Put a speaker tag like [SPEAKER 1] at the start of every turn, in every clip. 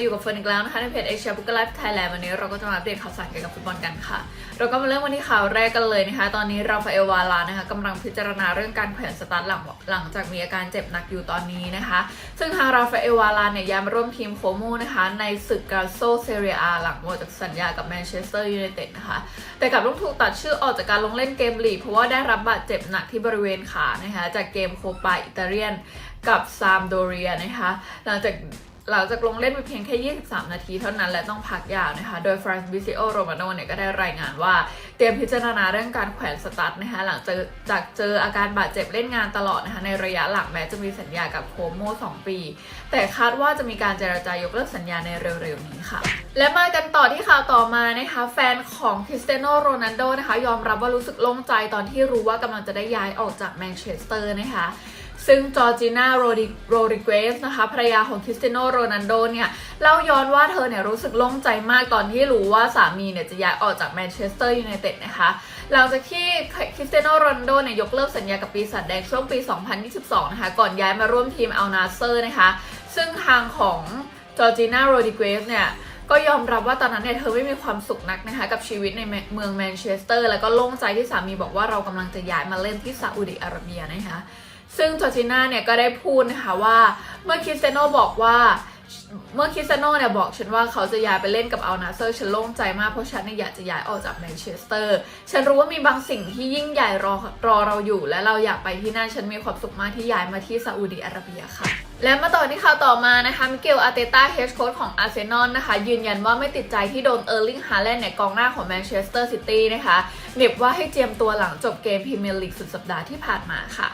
[SPEAKER 1] มาอยู่กับเฟิร์นอีกแล้วนะคะในเพจเอเชียบุ๊กไลฟ์ไทยแลนด์วันนี้เราก็จะมาอัปเดตข่าวสารเกี่ยวกับฟุตบอลกันค่ะ เราก็มาเริ่มวันที่ข่าวแรกกันเลยนะคะ ตอนนี้ราฟาเอลวาลานะคะกำลังพิจารณาเรื่องการแขวนสตาร์ทหลังหลังจากมีอาการเจ็บหนักอยู่ตอนนี้นะคะ ซึ่งทางราฟาเอลวาลาเนี่ยย้ายมาร่วมทีมโคโมนะคะในศึกกาโซเซเรียอาหลังหมดจากสัญญากับแมนเชสเตอร์ยูไนเต็ดนะคะ แต่กลับต้องถูกตัดชื่อออกจากการลงเล่นเกมลีกเพราะว่าได้รับบาดเจ็บหนักที่บริเวณขานะคะจากเกมโคปาอิตาเลียนกับซามโดเรียนะคะ หลังจาก หลังจากลงเล่นไปเพียงแค่ 23 นาทีเท่านั้นและต้องพักยาวนะคะ โดยฟรานซ์บิซิโอโรมาโนเนี่ยก็ได้รายงานว่า เตรียมพิจารณาเรื่องการแขวนสตาร์ทนะคะหลังจากจากเจออาการบาดเจ็บเล่นงานตลอดนะคะในระยะหลังแม้จะมีสัญญากับโคโม2ปี แต่คาดว่าจะมีการเจรจายกเลิกสัญญาในเร็วๆนี้ค่ะ และมากันต่อที่ข่าวต่อมานะคะแฟนของคริสเตียโนโรนัลโดนะคะยอมรับว่ารู้สึกโล่งใจตอนที่รู้ว่ากำลังจะได้ย้ายออกจากแมนเชสเตอร์นะคะ ซึ่งจอร์จิน่าโรดิโรดิเกสนะคะภรรยาของคริสเตียโนโรนัลโดเนี่ยเล่าย้อนว่าเธอเนี่ยรู้สึกโล่งใจมากตอนที่รู้ว่าสามีเนี่ยจะย้ายออกจากแมนเชสเตอร์ยูไนเต็ดนะคะหลังจากที่คริสเตียโนโรนัลโดเนี่ยยกเลิกสัญญากับปีศาจแดงช่วงปี 2022 นะคะก่อนย้ายมาร่วมทีมอัลนาเซอร์นะคะ ซึ่งทางของจอร์จิน่าโรดิเกสเนี่ยก็ยอมรับว่าตอนนั้นเนี่ยเธอไม่มีความสุขนักนะคะกับชีวิตในเมืองแมนเชสเตอร์ แล้วก็โล่งใจที่สามีบอกว่าเรากำลังจะย้ายมาเล่นที่ซาอุดิอาระเบียนะคะ ซึ่งจอร์จิน่าเนี่ยก็ได้พูดนะคะว่าเมื่อคริสเตโนบอกว่าเมื่อคริสเตโนเนี่ยบอกฉันว่าเขาจะย้ายไปเล่นกับอัลนาเซอร์ฉันโล่งใจมากเพราะฉันเนี่ยอยากจะย้ายออกจากแมนเชสเตอร์ ฉันรู้ว่ามีบางสิ่งที่ยิ่งใหญ่รอรอเราอยู่ และเราอยากไปที่นั่นฉันมีความสุขมากที่ย้ายมาที่ซาอุดิอาระเบียค่ะ และมาต่อที่ข่าวต่อมานะคะมิเกลอาร์เตต้าเฮดโค้ชของอาร์เซนอลนะคะยืนยันว่าไม่ติดใจที่โดนเออร์ลิงฮาแลนด์เนี่ยกองหน้าของแมนเชสเตอร์ซิตี้นะคะเหน็บว่าให้เจียมตัวหลังจบเกมพรีเมียร์ลีกสุดสัปดาห์ที่ผ่านมาค่ะ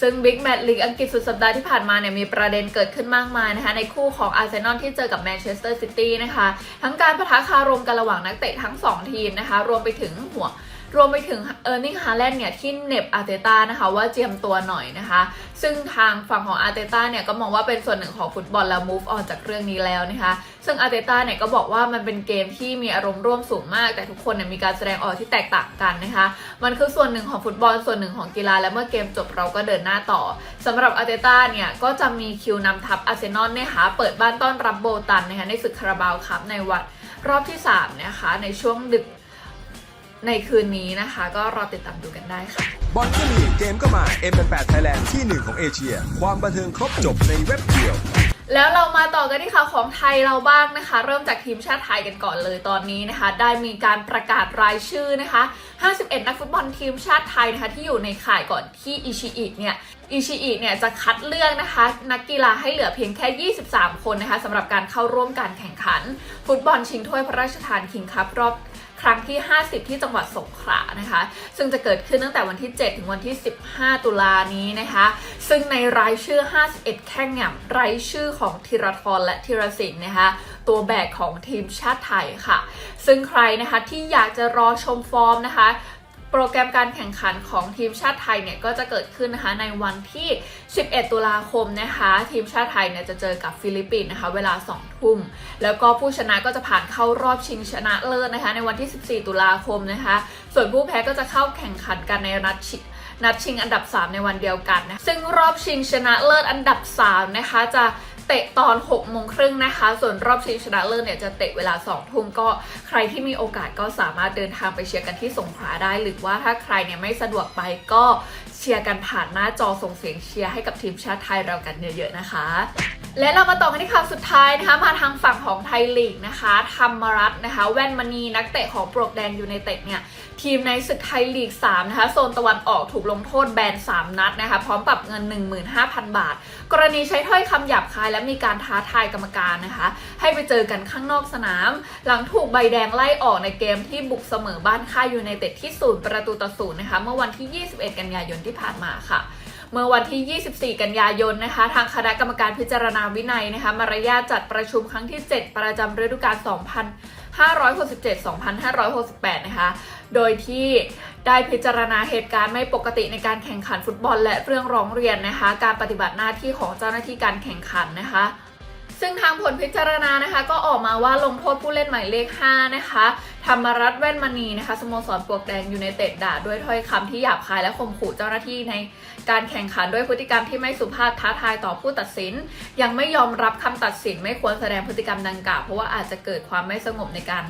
[SPEAKER 1] ซึ่งบิ๊กแมตช์ลีกอังกฤษสุดสัปดาห์ที่ผ่านมาเนี่ยมีประเด็นเกิดขึ้นมากมายนะคะในคู่ของอาร์เซนอลที่เจอกับแมนเชสเตอร์ซิตี้นะคะ ทั้งการประทะคารมกันระหว่างนักเตะทั้ง 2 ทีมนะคะ รวมไปถึงหัว รวมไปถึงเออร์นิงฮาแลนด์เนี่ยที่เน็บอาร์เตต้านะคะว่าเจียมตัวหน่อยนะคะ ซึ่งทางฝั่งของอาร์เตต้าเนี่ยก็มองว่าเป็นส่วนหนึ่งของฟุตบอลแล้ว move on จากเรื่องนี้แล้วนะคะ ซึ่งอาร์เตต้าเนี่ยก็บอกว่ามันเป็นเกมที่มีอารมณ์ร่วมสูงมาก แต่ทุกคนเนี่ยมีการแสดงออกที่แตกต่างกันนะคะ มันคือส่วนหนึ่งของฟุตบอลส่วนหนึ่งของกีฬาและเมื่อเกมจบเราก็เดินหน้าต่อสำหรับอาร์เตต้าเนี่ยก็จะมีคิวนำทัพอาร์เซนอลนะคะเปิดบ้านต้อนรับโบตันนะคะในศึกคาราบาวคัพในวันรอบที่สามนะคะในช่วงดึก ในคืนนี้นะคะ ก็รอติดตามดูกันได้ค่ะ
[SPEAKER 2] บอลก็มีเกมก็มา M88 Thailand ที่หนึ่งของเอเชีย ความบันเทิงครบจบในเว็บเดียว
[SPEAKER 1] แล้วเรามาต่อกันที่ข่าวของไทยเราบ้างนะคะ เริ่มจากทีมชาติไทยกันก่อนเลยตอนนี้นะคะ ได้มีการประกาศรายชื่อนะคะ 51 นักฟุตบอลทีมชาติไทยนะคะที่อยู่ในข่ายก่อนที่อิชิอิเนี่ยอิชิอิเนี่ยจะคัดเลือกนะคะ นักกีฬาให้เหลือเพียงแค่ 23 คนนะคะสำหรับการเข้าร่วมการแข่งขัน ฟุตบอลชิงถ้วยพระราชทานคิงคัพรอบ ครั้งที่ 50 ที่จังหวัดสงขลานะคะ ซึ่งจะเกิดขึ้นตั้งแต่วันที่ 7 ถึงวันที่ 15 ตุลานี้นะคะ ซึ่งในรายชื่อ 51 แข่งเนี่ยรายชื่อของธีรทรและธีรศิลป์นะคะตัวแบกของทีมชาติไทยค่ะ ซึ่งใครนะคะที่อยากจะรอชมฟอร์มนะคะ โปรแกรมการแข่งขันของทีมชาติไทยเนี่ยก็จะเกิดขึ้นนะคะในวันที่ 11 ตุลาคมนะคะ ทีมชาติไทยเนี่ยจะเจอกับฟิลิปปินส์นะคะเวลา 2 ทุ่ม แล้วก็ผู้ชนะก็จะผ่านเข้ารอบชิงชนะเลิศนะคะ ในวันที่ 14 ตุลาคมนะคะ ส่วนผู้แพ้ก็จะเข้าแข่งขันกันในนัดชินัดชิงอันดับ 3 ในวันเดียวกันนะซึ่งรอบชิงชนะเลิศอันดับ 3 นะคะจะ เตะตอน6โมงครึ่งนะคะ ส่วนรอบชิงชนะเลิศเนี่ยจะเตะเวลา2ทุ่มก็ใครที่มีโอกาสก็สามารถเดินทางไปเชียร์กันที่สงขลาได้ หรือว่าถ้าใครเนี่ยไม่สะดวกไปก็เชียร์กันผ่านหน้าจอส่งเสียงเชียร์ให้กับทีมชาติไทยเรากันเยอะๆนะคะ และเรามาต่อกันที่ข่าวสุดท้ายนะคะมาทางฝั่งของไทยลีกนะคะธรรมรัตน์นะคะ แว่นมณีนักเตะของปลวกแดงยูไนเต็ดเนี่ยทีมในศึกไทยลีก 3 นะคะ โซนตะวันออกถูกลงโทษแบน 3 นัดนะคะ พร้อมปรับเงิน 15,000 บาท กรณีใช้ถ้อยคำหยาบคายและมีการท้าทายกรรมการนะคะ ให้ไปเจอกันข้างนอกสนาม หลังถูกใบแดงไล่ออกในเกมที่บุกเสมอบ้านค่ายยูไนเต็ดที่ศูนย์ประตูต่อศูนย์นะคะ เมื่อวันที่ 21 กันยายนที่ผ่านมาค่ะ เมื่อวันที่ 24 กันยายนนะคะ ทางคณะกรรมการพิจารณาวินัยนะคะ มารยาทจัดประชุมครั้งที่ 7 ประจำฤดูกาล 2567-2568 นะคะ โดยที่ได้พิจารณาเหตุการณ์ไม่ปกติในการแข่งขันฟุตบอล และเรื่องร้องเรียนนะคะ การปฏิบัติหน้าที่ของเจ้าหน้าที่การแข่งขันนะคะ ซึ่งทางผลพิจารณานะคะ ก็ออกมาว่าลงโทษผู้เล่นหมายเลข 5 นะคะธรรมรัตน์แว่นมณีนะคะสโมสรปลวกแดงยูไนเต็ดด่าด้วยถ้อยคำที่หยาบคายและข่มขู่เจ้าหน้าที่ในการแข่งขันด้วยพฤติกรรมที่ไม่สุภาพท้าทายต่อผู้ตัดสิน ยังไม่ยอมรับคำตัดสิน ไม่ควรแสดงพฤติกรรมดังกล่าวเพราะว่าอาจจะเกิดความไม่สงบในการ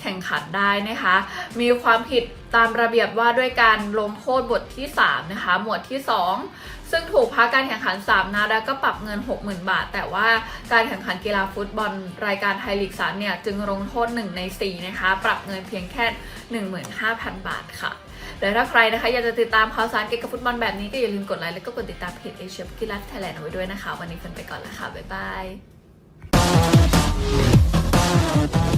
[SPEAKER 1] แข่งขันได้นะคะ มีความผิดตามระเบียบว่าด้วยการลงโทษบทที่ 3 นะคะ หมวดที่ 2 ซึ่งถูกพักการแข่งขัน 3 นัดแล้วก็ปรับเงิน 60,000 บาท แต่ว่าการแข่งขันกีฬาฟุตบอลรายการไทยลีก3เนี่ย จึงลงโทษ 1 ใน 4 นะคะ ปรับเงินเพียงแค่ 15,000 บาทค่ะและถ้าใครนะคะอยากจะติดตามข่าวสารเกี่ยวกับฟุตบอลแบบนี้ก็อย่าลืมกดไลค์แล้วก็กดติดตามเพจเอเชียกีฬาไทยแลนด์เอาไว้ด้วยนะคะ วันนี้เฟินไปก่อนแล้วค่ะบ๊ายบาย